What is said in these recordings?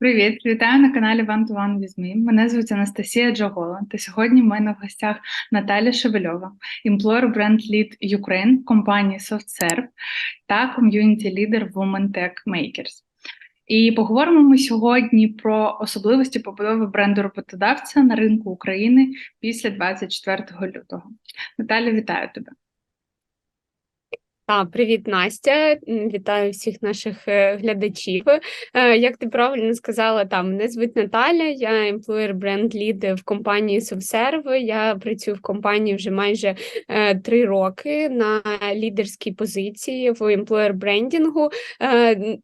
Привіт, вітаю на каналі One to One with Me. Мене звуть Анастасія Джогола. Та сьогодні в мене в гостях Наталя Шевельова, Employer Brand Lead Ukraine компанії SoftServe та ком'юніті лідер Women Tech Makers. І поговоримо ми сьогодні про особливості побудови бренду роботодавця на ринку України після 24 лютого. Наталя, вітаю тебе. Та, привіт, Настя. Вітаю всіх наших е, глядачів. Е, як ти правильно сказала, там мене звуть Наталя, я employer бренд лід в компанії SoftServe. Я працюю в компанії вже майже е, три роки на лідерській позиції в employer брендінгу.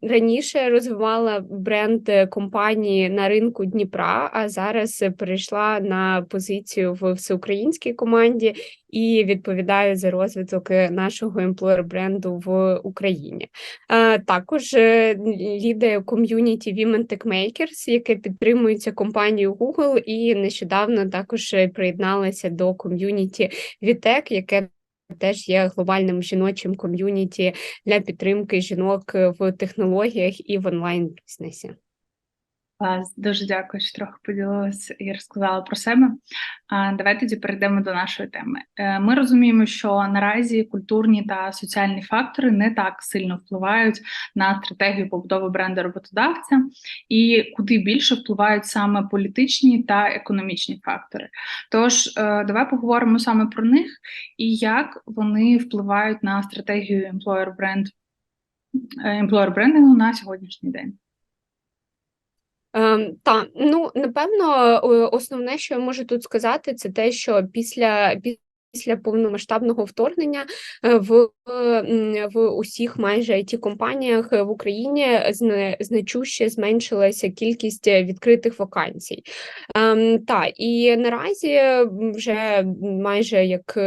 Раніше розвивала бренд компанії на ринку Дніпра, а зараз перейшла на позицію в всеукраїнській команді і відповідаю за розвиток нашого employer бренду в Україні. Також е, лідер ком'юніті Women Tech Makers, яке підтримується компанією Google, і нещодавно також приєдналася до ком'юніті Вітек, яке Теж є глобальним жіночим ком'юніті для підтримки жінок в технологіях і в онлайн бізнесі. Клас, дуже дякую, що трохи поділилася і розказала про себе. Давай тоді перейдемо до нашої теми. Е, ми розуміємо, що наразі культурні та соціальні фактори не так сильно впливають на стратегію побудови бренду роботодавця, і куди більше впливають саме політичні та економічні фактори. Тож, е, давай поговоримо саме про них і як вони впливають на стратегію employer brand, е, employer брендингу на сьогоднішній день. Ем, та ну напевно, основне, що я можу тут сказати, це те, що після після повномасштабного вторгнення е, в в усіх майже it компаніях в Україні значуще зменшилася кількість відкритих вакансій. Ем, та і наразі вже майже як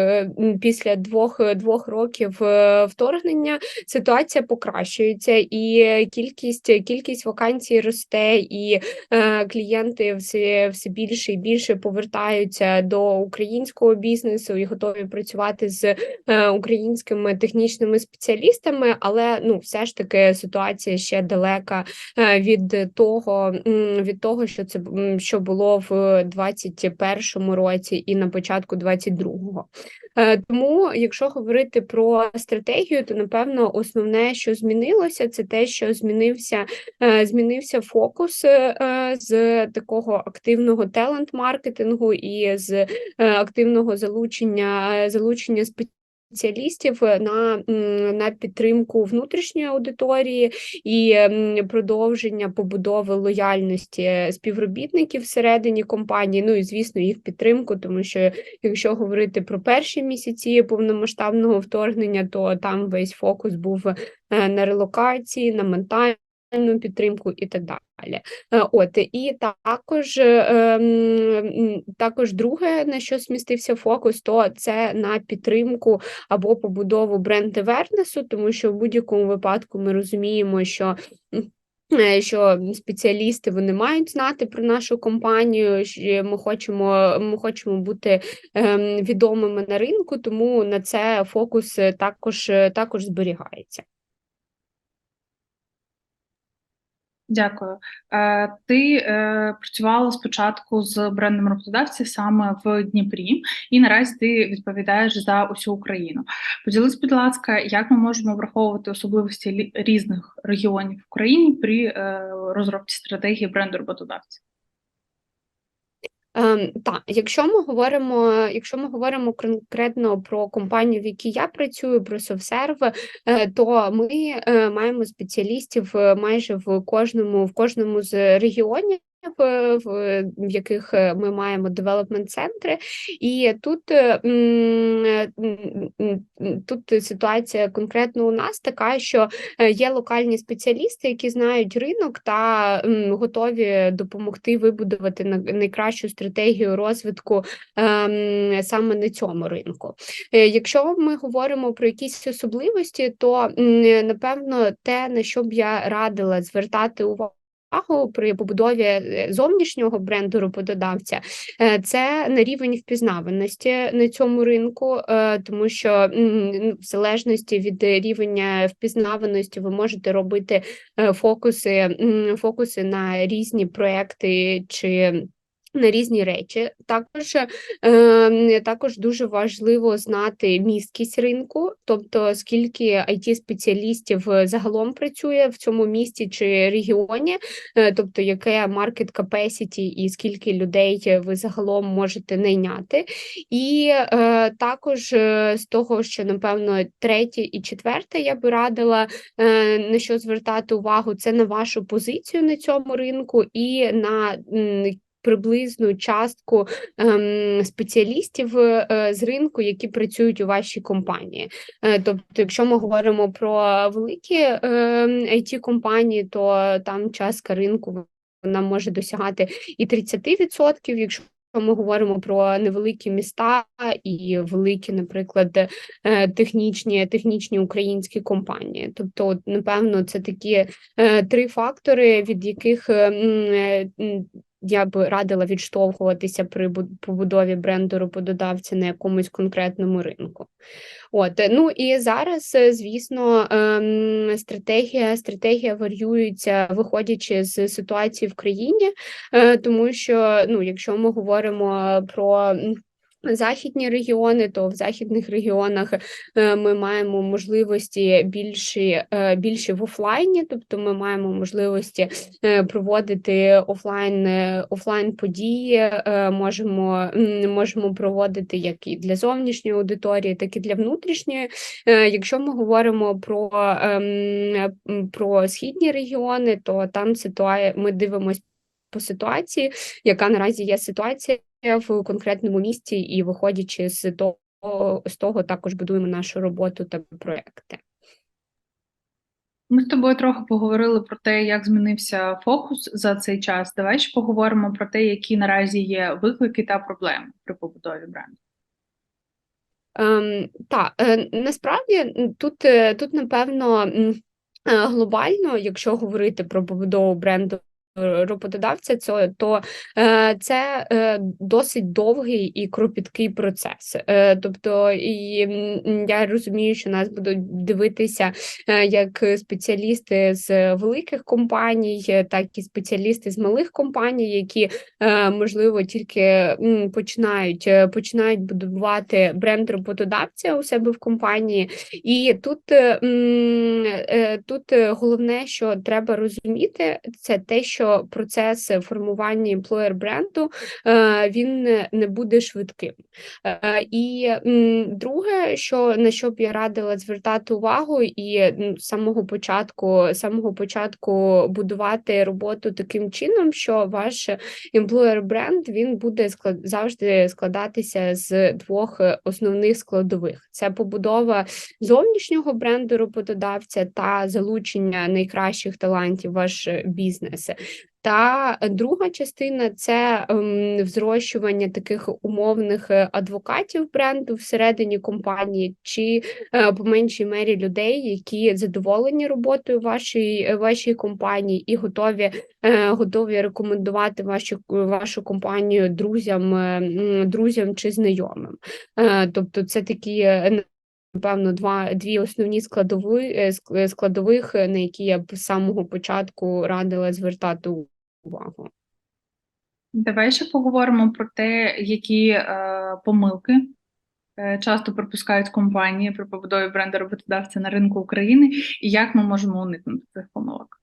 після двох двох років е, вторгнення ситуація покращується, і кількість кількість вакансій росте, і е, клієнти все все більше і більше повертаються до українського бізнесу і працювати з е, українськими технічними спеціалістами, але ну все ж таки ситуація ще далека е, від того, від того, що це що було в 2021 році і на початку 2022. Е, тому, якщо говорити про стратегію, то напевно основне, що змінилося, це те, що змінився змінився фокус з такого активного талант-маркетингу і з активного залучення залучення спеціалістів на на підтримку внутрішньої аудиторії і продовження побудови лояльності співробітників всередині компанії. Ну і звісно, їх підтримку, тому що якщо говорити про перші місяці повномасштабного вторгнення, то там весь фокус був е, на релокації, на ментальному підтримку і так далі. Е, от і також ем, також друге, на що змістився фокус, то це на підтримку або побудову бренд евернесу, тому що в будь-якому випадку ми розуміємо, що е, що спеціалісти вони мають знати про нашу компанію. Ми хочемо ми хочемо бути ем, відомими на ринку, тому на це фокус також також зберігається. Дякую. Е, ти е, працювала спочатку з брендом роботодавців саме в Дніпрі, і наразі ти відповідаєш за усю Україну. Поділись, будь ласка, як ми можемо враховувати особливості різних регіонів в Україні при е, розробці стратегії бренду роботодавця? Ем, Так, якщо ми говоримо, якщо ми говоримо конкретно про компанію, в якій я працюю, про Совсерв, е, то ми е, маємо спеціалістів е, майже в кожному в кожному з регіонів в, яких е, ми маємо девелопмент центри, і тут е, тут ситуація конкретно у нас така, що е, є локальні спеціалісти, які знають ринок та готові допомогти вибудувати найкращу стратегію розвитку саме на цьому ринку. Якщо ми говоримо про якісь особливості, то напевно те, на що б я радила звертати увагу увагу при побудові е, зовнішнього бренду роботодавця, е, це на рівень впізнаваності на цьому ринку, е, тому що ну, в залежності від рівня впізнаваності ви можете робити фокуси, фокуси на різні проекти чи. На різні речі. Також е, також дуже важливо знати місткість ринку, тобто скільки it спеціалістів загалом працює в цьому місті чи регіоні, е, тобто яке market capacity і скільки людей ви загалом можете найняти, і е, також е, з того, що напевно третє і четверте, я би радила е, на що звертати увагу, це на вашу позицію на цьому ринку і на приблизну частку ем, спеціалістів е, з ринку, які працюють у вашій компанії. Е, тобто, якщо ми говоримо про великі е, it компанії, то там частка ринку вона може досягати і 30%, якщо ми говоримо про невеликі міста і великі, наприклад, е, технічні технічні українські компанії. Тобто, напевно, це такі е, три фактори, від яких е, м, я б радила відштовхуватися при побудові бренду роботодавця на якомусь конкретному ринку. От ну і зараз, е, звісно, ем, стратегія стратегія варіюється, виходячи з ситуації в країні, е, тому що ну, якщо ми говоримо про західні регіони, то в західних регіонах е, ми маємо можливості більші е, більші в офлайні, тобто ми маємо можливості е, проводити офлайн офлайн події, можемо можемо проводити як і для зовнішньої аудиторії, так і для внутрішньої. Якщо ми говоримо про, ем, про східні регіони, то там ситуація ми дивимося по ситуації, яка наразі є ситуація в конкретному місці, і виходячи з того, з того також будуємо нашу роботу та проекти. Ми з тобою трохи поговорили про те, як змінився фокус за цей час. Давай ще поговоримо про те, які наразі є виклики та проблеми при побудові бренду. Ем, Так, е, насправді тут, е, тут напевно. Е, глобально, якщо говорити про побудову бренду роботодавця, це то е, це е, досить довгий і кропіткий процес. Е, тобто, і я розумію, що нас будуть дивитися як спеціалісти з великих компаній, так і спеціалісти з малих компаній, які можливо тільки починають починають будувати бренд роботодавця у себе в компанії, і тут, тут головне, що треба розуміти, це те, що процес формування емплоєр бренду е, він не буде швидким. Е, і друге, що на що б я радила звертати увагу, і з самого початку самого початку будувати роботу таким чином, що ваш емплоєр бренд він буде склад завжди складатися з двох основних складових: це побудова зовнішнього бренду роботодавця та залучення найкращих талантів ваш бізнес. Та друга частина це ем, взрощування таких умовних е, адвокатів бренду всередині компанії, чи е, по меншій мері людей, які задоволені роботою вашої е, вашій компанії і готові готові рекомендувати вашу вашу компанію друзям, друзям чи знайомим. Тобто, це такі. Напевно, два дві основні складові складових, на які я б з самого початку радила звертати увагу. Давай ще поговоримо про те, які е, помилки е, часто пропускають компанії при побудові бренду роботодавця на ринку України, і як ми можемо уникнути цих помилок.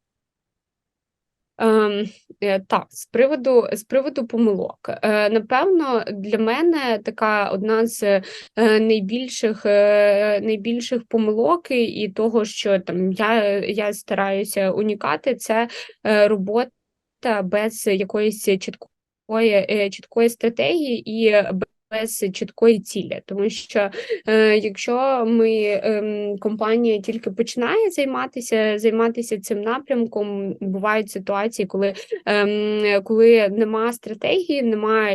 Ем, е, Так, з приводу з приводу помилок. Е, Напевно, для мене така одна з е, найбільших е, найбільших помилок і того, що там я я стараюся унікати, це е, робота без якоїсь чіткої е, чіткої стратегії і без чіткої цілі, тому що е, якщо ми е, компанія тільки починає займатися займатися цим напрямком, бувають ситуації, коли е, коли нема стратегії, нема,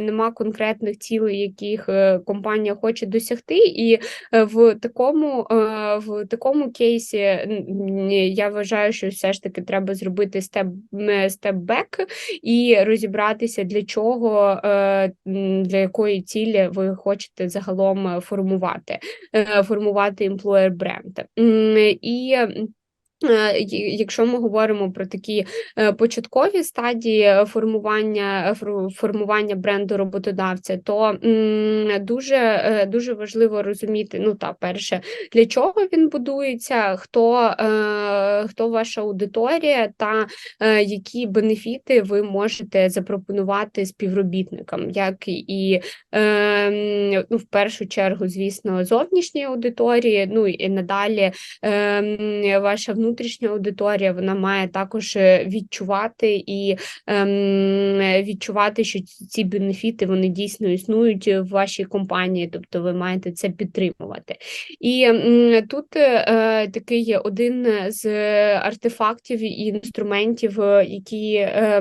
нема конкретних цілей, яких е, компанія хоче досягти, і е, в такому е, в такому кейсі я вважаю, що все ж таки треба зробити степ степ-бек і розібратися для чого, для якої цілі ви хочете загалом формувати, формувати employer бренд. І Е, якщо ми говоримо про такі е, початкові стадії формування формування бренду роботодавця, то дуже е, дуже важливо розуміти, ну та перше, для чого він будується, хто хто ваша аудиторія, та які бенефіти ви можете запропонувати співробітникам, як і ну, в першу чергу, звісно, зовнішньої аудиторії, ну і надалі ваша внутрішня внутрішня аудиторія вона має також е, відчувати і ем, відчувати, що ці бенефіти вони дійсно існують в вашій компанії, тобто ви маєте це підтримувати. І ем, тут е, такий один з артефактів і інструментів, е, які, е,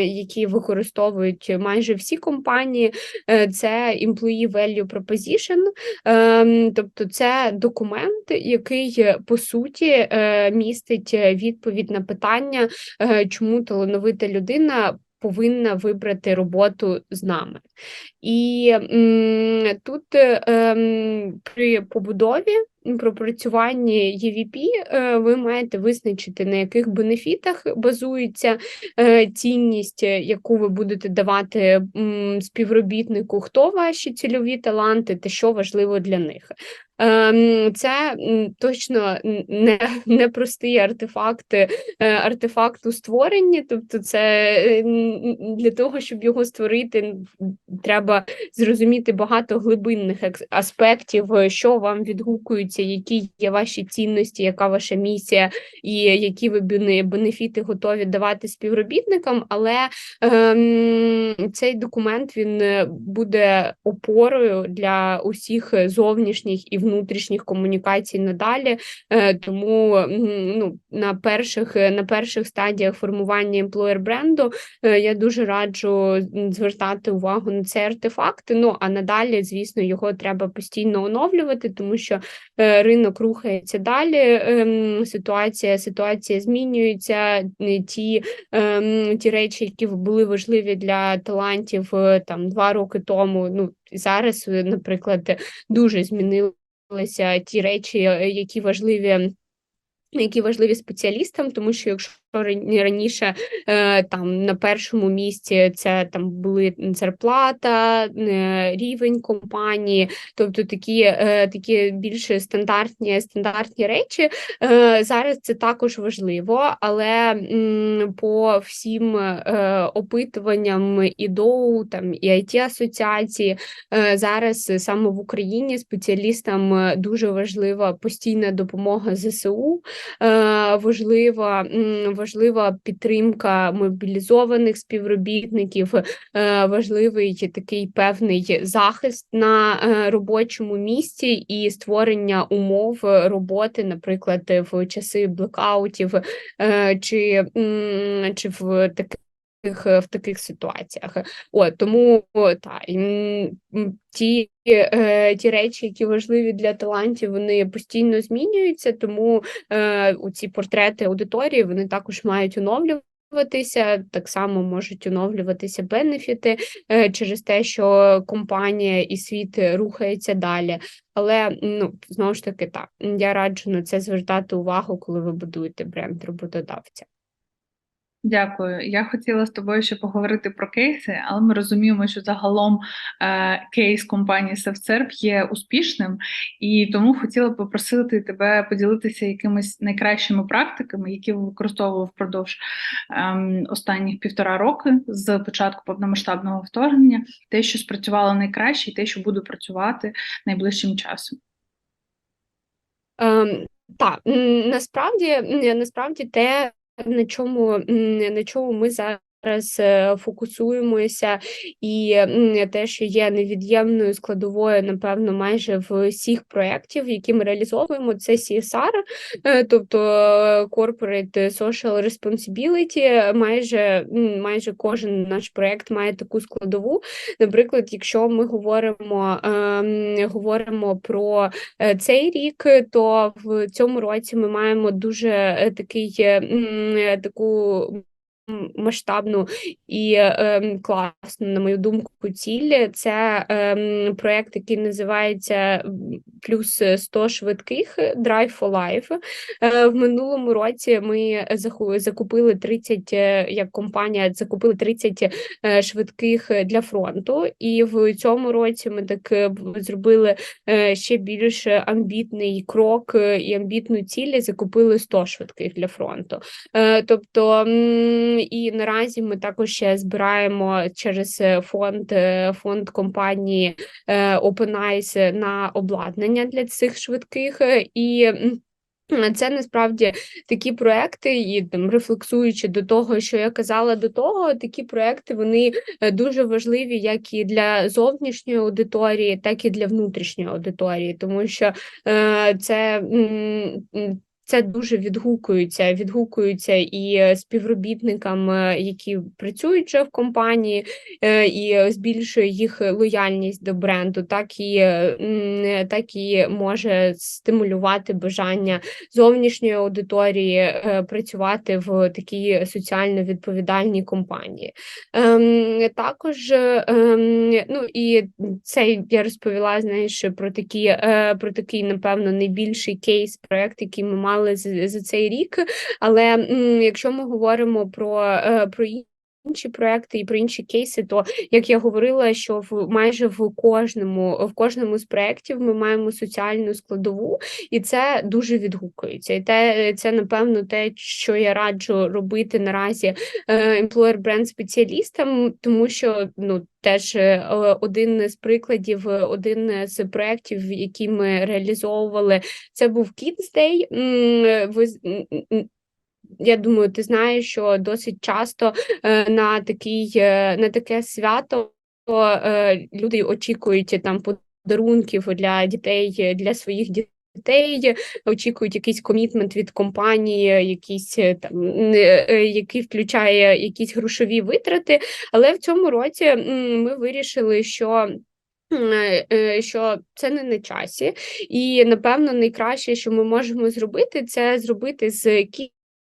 які використовують майже всі компанії, е, це Employee Value Proposition, е, тобто це документ, який по суті е, містить е, відповідь на питання, е, чому талановита людина повинна вибрати роботу з нами. І м, тут ем, при побудові пропрацюванні ЄВП е, ви маєте визначити, на яких бенефітах базується цінність, яку ви будете давати співробітнику, хто ваші цільові таланти та що важливо для них. Ем, це точно не не простий артефакт е, артефакт у створенні, тобто, це е, для того, щоб його створити, треба зрозуміти багато глибинних аспектів, що вам відгукуються, які є ваші цінності, яка ваша місія, і які ви бенефіти готові давати співробітникам. Але ем, цей документ він е, буде опорою для усіх зовнішніх і внутрішніх комунікацій надалі. Е, тому ну, на перших на перших стадіях формування емплоєр бренду е, я дуже раджу звертати увагу на цей артефакт. Ну а надалі, звісно, його треба постійно оновлювати, тому що е, ринок рухається далі. Ем, ситуація ситуація змінюється. Ті ем, ті речі, які були важливі для талантів там два роки тому. Ну зараз, наприклад, дуже змінили ті речі, е, які важливі. Які важливі спеціалістам, тому що якщо раніше е, там на першому місці це там були зарплата, е, рівень компанії, тобто такі такі більш стандартні стандартні речі. Зараз це також важливо, але по всім опитуванням і ДОУ, там і it асоціації зараз саме в Україні спеціалістам дуже важлива постійна допомога ЗСУ, важлива важлива підтримка мобілізованих співробітників, е, важливий такий певний захист на е, робочому місці і створення умов роботи, наприклад, в часи блекаутів е, чи, чи в таких. В таких ситуаціях, От, тому та ті е, ті речі, які важливі для талантів, вони постійно змінюються. Тому е, ці портрети аудиторії вони також мають оновлюватися. Так само можуть оновлюватися бенефіти е, через те, що компанія і світ рухається далі. Але ну знову ж таки, так я раджу на це звертати увагу, коли ви будуєте бренд роботодавця. Дякую. Я хотіла з тобою ще поговорити про кейси, але ми розуміємо, що загалом е, кейс компанії SafeServe є успішним, і тому хотіла попросити тебе поділитися якимись найкращими практиками, які ви використовували впродовж е, останніх півтора роки з початку повномасштабного вторгнення, те, що спрацювало найкраще, і те, що буде працювати найближчим часом. Um, так, насправді насправді те, на чому на чому ми зараз зараз е, фокусуємося, і те, що є невід'ємною складовою, напевно, майже в всіх проєктів, які ми реалізовуємо, це CSR, е, тобто е, Corporate Social Responsibility. Майже майже кожен наш проєкт має таку складову. Наприклад, якщо ми говоримо, говоримо про цей рік, то в цьому році ми маємо дуже такий таку масштабну і ем, класну, на мою думку, ціль. Це ем, проєкт, який називається плюс 100 швидких Drive for Life. Е, В минулому році ми закупили 30, е, як компанія закупили 30 е, швидких для фронту, і в цьому році ми так е, зробили е, ще більш амбітний крок е, і амбітну ціль, закупили 100 швидких для фронту. Е, Тобто, м, і наразі ми також ще збираємо через е, фонд, е, фонд компанії е, OpenEyes на обладнання для цих швидких. І це насправді такі проекти, і там рефлексуючи до того, що я казала до того, такі проекти вони дуже важливі як і для зовнішньої аудиторії, так і для внутрішньої аудиторії, тому що е, це. Це дуже відгукується, відгукуються і е, співробітникам, е, які працюють вже в компанії, е, і збільшує їх лояльність до бренду, так і, так і може стимулювати бажання зовнішньої аудиторії працювати в такій соціально відповідальній компанії. Ем, також ем, ну і це я розповіла знаєш про такі про такий, напевно, найбільший кейс проект, який ми мали за, за цей рік. Але якщо ми говоримо про, е, про інші проекти і про інші кейси, то як я говорила, що в майже в кожному в кожному з проєктів ми маємо соціальну складову, і це дуже відгукується. І те це напевно те, що я раджу робити наразі е, employer бренд спеціалістам, тому що ну теж е, один з прикладів, один з проєктів, які ми реалізовували, це був Kids Day. Ви я думаю, ти знаєш, що досить часто е, на такий, е, на таке свято е, люди очікують там подарунків для дітей, для своїх дітей, очікують якийсь комітмент від компанії, якийсь е, там, який включає якісь грошові витрати. Але в цьому році ми вирішили, що. Що це не на часі, і напевно найкраще, що ми можемо зробити, це зробити з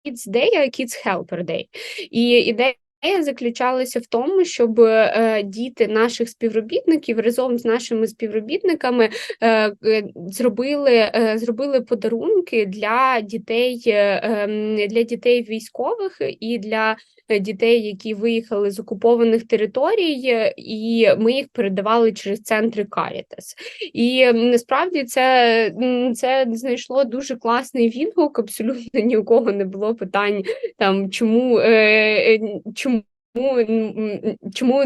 Kids Day, а Kids Helper Day. І ідея заключалася в тому, щоб е, діти наших співробітників разом з нашими співробітниками е, е, зробили, зробили подарунки для дітей, ем, для дітей військових і для дітей, які виїхали з окупованих територій, і ми їх передавали через центри Caritas. І насправді це, це знайшло дуже класний відгук. Абсолютно ні у кого не було питань там, чому, чому. Чому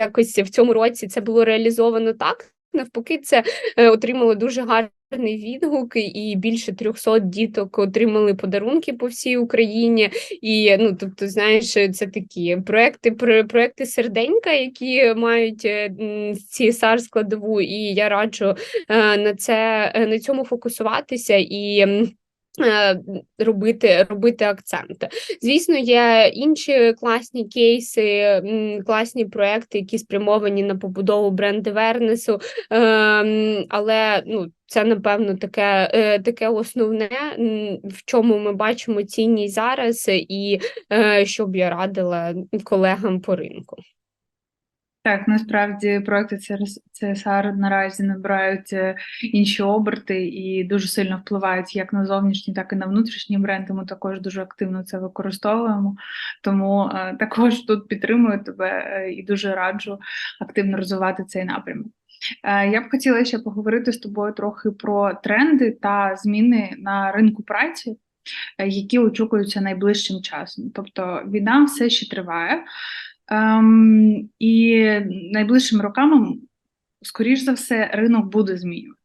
якось в цьому році це було реалізовано так? Навпаки, це е, отримало дуже гарний відгук, і більше 300 діток отримали подарунки по всій Україні. І ну, тобто, знаєш, це такі проекти, про- проекти серденька, які мають е, м, CSR складову, і я раджу е, на це на цьому фокусуватися і. Е, Робити, робити акцент. Звісно, є інші класні кейси, класні проекти, які спрямовані на побудову бренд Вернесу, ем, але ну, це напевно таке, е, таке основне, в чому ми бачимо цінність зараз, і е, що б я радила колегам по ринку. Так, насправді проекти CSR наразі набирають е, інші оберти і дуже сильно впливають як на зовнішні, так і на внутрішні бренди. Ми також дуже активно це використовуємо. Тому е, також тут підтримую тебе е, і дуже раджу активно розвивати цей напрямок. Я б хотіла ще поговорити з тобою трохи про тренди та зміни на ринку праці, які очікуються найближчим часом. Тобто війна все ще триває. Ем, і найближчими роками, скоріш за все, ринок буде змінюватися.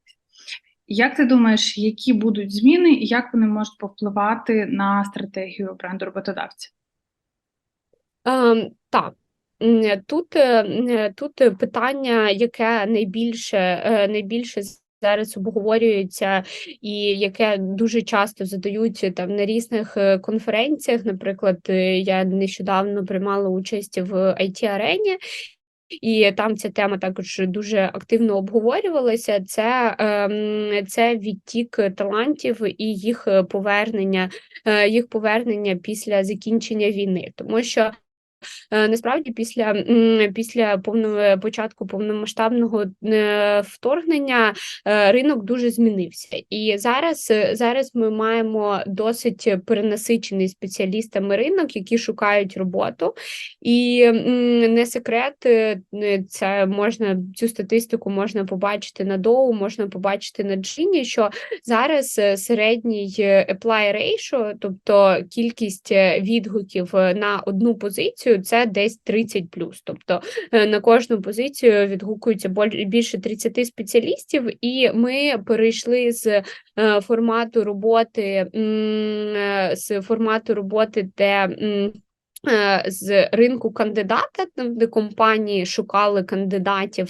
Як ти думаєш, які будуть зміни і як вони можуть повпливати на стратегію бренду роботодавця? Ем, так. Тут, е, тут питання, яке найбільше, е, найбільше зараз обговорюється, і яке дуже часто задають там на різних е, конференціях. Наприклад, е, я нещодавно приймала участь в it арені і там ця тема також дуже активно обговорювалася. Це, ем, це відтік талантів і їх повернення, е, їх повернення після закінчення війни, тому що. Е, Насправді, після, після повного початку повномасштабного е, вторгнення е, ринок дуже змінився. І зараз, зараз ми маємо досить перенасичений спеціалістами ринок, які шукають роботу. І не секрет, це можна цю статистику можна побачити на Доу, можна побачити на Джині, що зараз середній apply ratio, тобто кількість відгуків на одну позицію, це десь 30 Тобто е, на кожну позицію відгукується боль- більше 30 спеціалістів, і ми перейшли з е, формату роботи е, з формату роботи, де з ринку кандидата, там, де компанії шукали кандидатів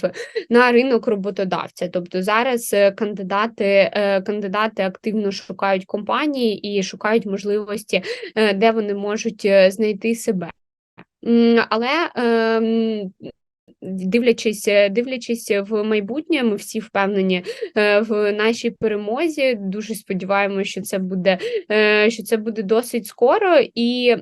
на ринок роботодавця. Тобто зараз кандидати, кандидати активно шукають компанії і шукають можливості, де вони можуть знайти себе. Але ем, дивлячись, е, дивлячись в майбутнє, ми всі впевнені е, в нашій перемозі. Дуже сподіваємося, що це буде, е, що це буде досить скоро і.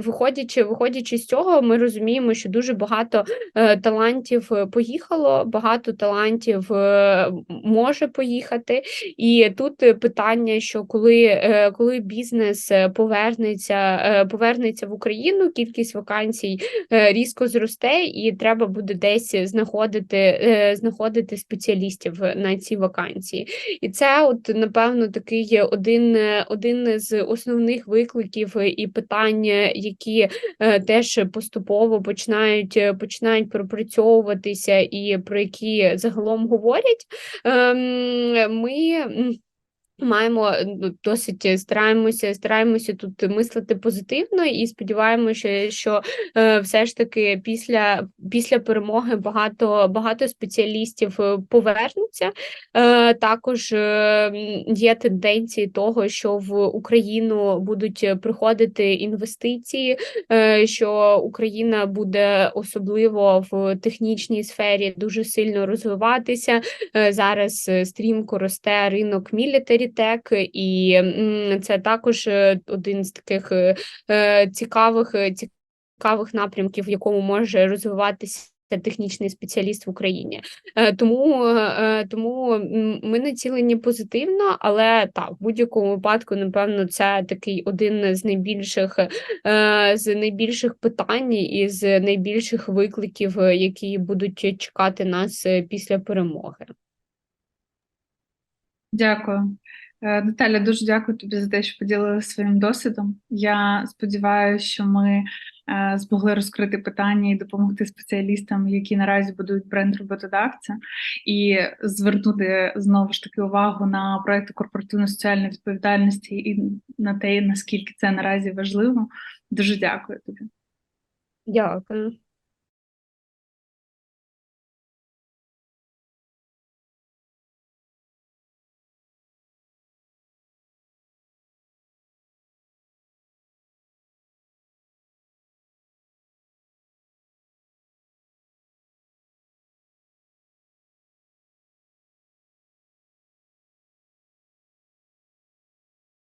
Виходячи, виходячи з цього, ми розуміємо, що дуже багато е, талантів е, поїхало, багато талантів е, може поїхати. І тут питання, що коли, коли бізнес повернеться, повернеться в Україну, кількість вакансій різко зросте, і треба буде десь знаходити, знаходити спеціалістів на ці вакансії. І це, от напевно, такий один, один з основних викликів і питань, е, які е, теж поступово починають, е, починають пропрацьовуватися, і про які загалом говорять. Ем, Ми Маємо ну, досить е, стараємося, стараємося тут мислити позитивно і сподіваємося, що е, все ж таки після, після перемоги багато, багато спеціалістів е, повернуться. Е, також е, є тенденції того, що в Україну будуть приходити інвестиції, е, що Україна буде особливо в технічній сфері дуже сильно розвиватися. Е, Зараз е, стрімко росте ринок мілітарі тек, і це також е, один з таких е, е, цікавих цікавих напрямків, в якому може розвиватися. Технічний спеціаліст в Україні, тому тому ми націлені позитивно, але так, в будь-якому випадку, напевно, це такий один з найбільших з найбільших питань і з найбільших викликів, які будуть чекати нас після перемоги. Дякую. Е, Наталя, дуже дякую тобі за те, що поділилася своїм досвідом. Я сподіваюся, що ми е, змогли розкрити питання і допомогти спеціалістам, які наразі будують бренд роботодавця, і звернути знову ж таки увагу на проекти корпоративної соціальної відповідальності і на те, наскільки це наразі важливо. Дуже дякую тобі. Дякую.